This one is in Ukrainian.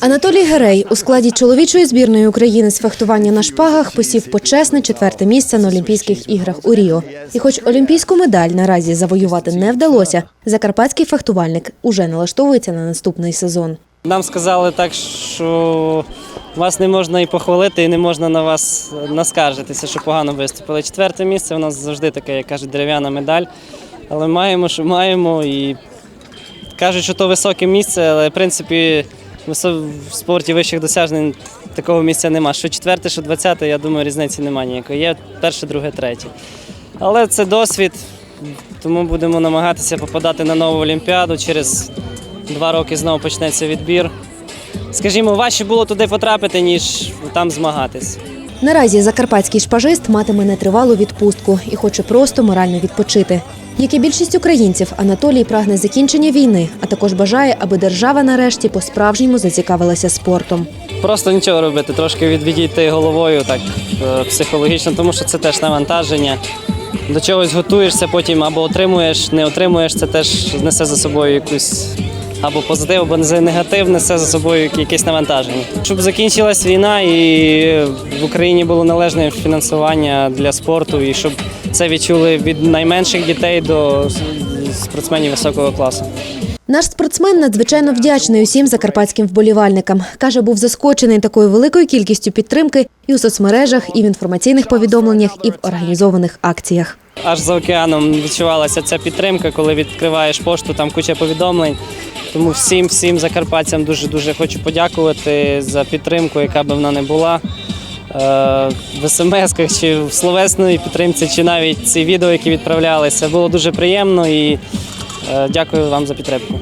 Анатолій Герей у складі чоловічої збірної України з фехтування на шпагах посів почесне четверте місце на Олімпійських іграх у Ріо. І хоч олімпійську медаль наразі завоювати не вдалося, закарпатський фехтувальник уже налаштовується на наступний сезон. Нам сказали так, що вас не можна і похвалити, і не можна на вас наскаржитися, що погано виступили. Четверте місце у нас завжди таке, як кажуть, дерев'яна медаль. Але маємо, що маємо. І кажуть, що то високе місце, але в принципі в спорті вищих досягнень такого місця нема. Що четверте, що двадцяте, я думаю, різниці немає ніякої. Є перше, друге, третє. Але це досвід, тому будемо намагатися попадати на нову Олімпіаду. Через два роки знову почнеться відбір. Скажімо, важче було туди потрапити, ніж там змагатись. Наразі закарпатський шпажист матиме нетривалу відпустку і хоче просто морально відпочити. Як і більшість українців, Анатолій прагне закінчення війни, а також бажає, аби держава нарешті по-справжньому зацікавилася спортом. Просто нічого робити, трошки від- відійти головою так е, психологічно, тому що це теж навантаження. До чогось готуєшся, потім або отримуєш, не отримуєш, це теж несе за собою якусь або позитив, або негатив, несе за собою якесь навантаження. Щоб закінчилась війна і в Україні було належне фінансування для спорту, і щоб це відчули від найменших дітей до спортсменів високого класу. Наш спортсмен надзвичайно вдячний усім закарпатським вболівальникам. Каже, був заскочений такою великою кількістю підтримки і у соцмережах, і в інформаційних повідомленнях, і в організованих акціях. аж за океаном відчувалася ця підтримка, коли відкриваєш пошту, там куча повідомлень. Тому всім, всім закарпатцям дуже дуже хочу подякувати за підтримку, яка би вона не була. Е, В смс-ках чи в словесної підтримці, чи навіть ці відео, які відправлялися. Було дуже приємно і е, дякую вам за підтримку.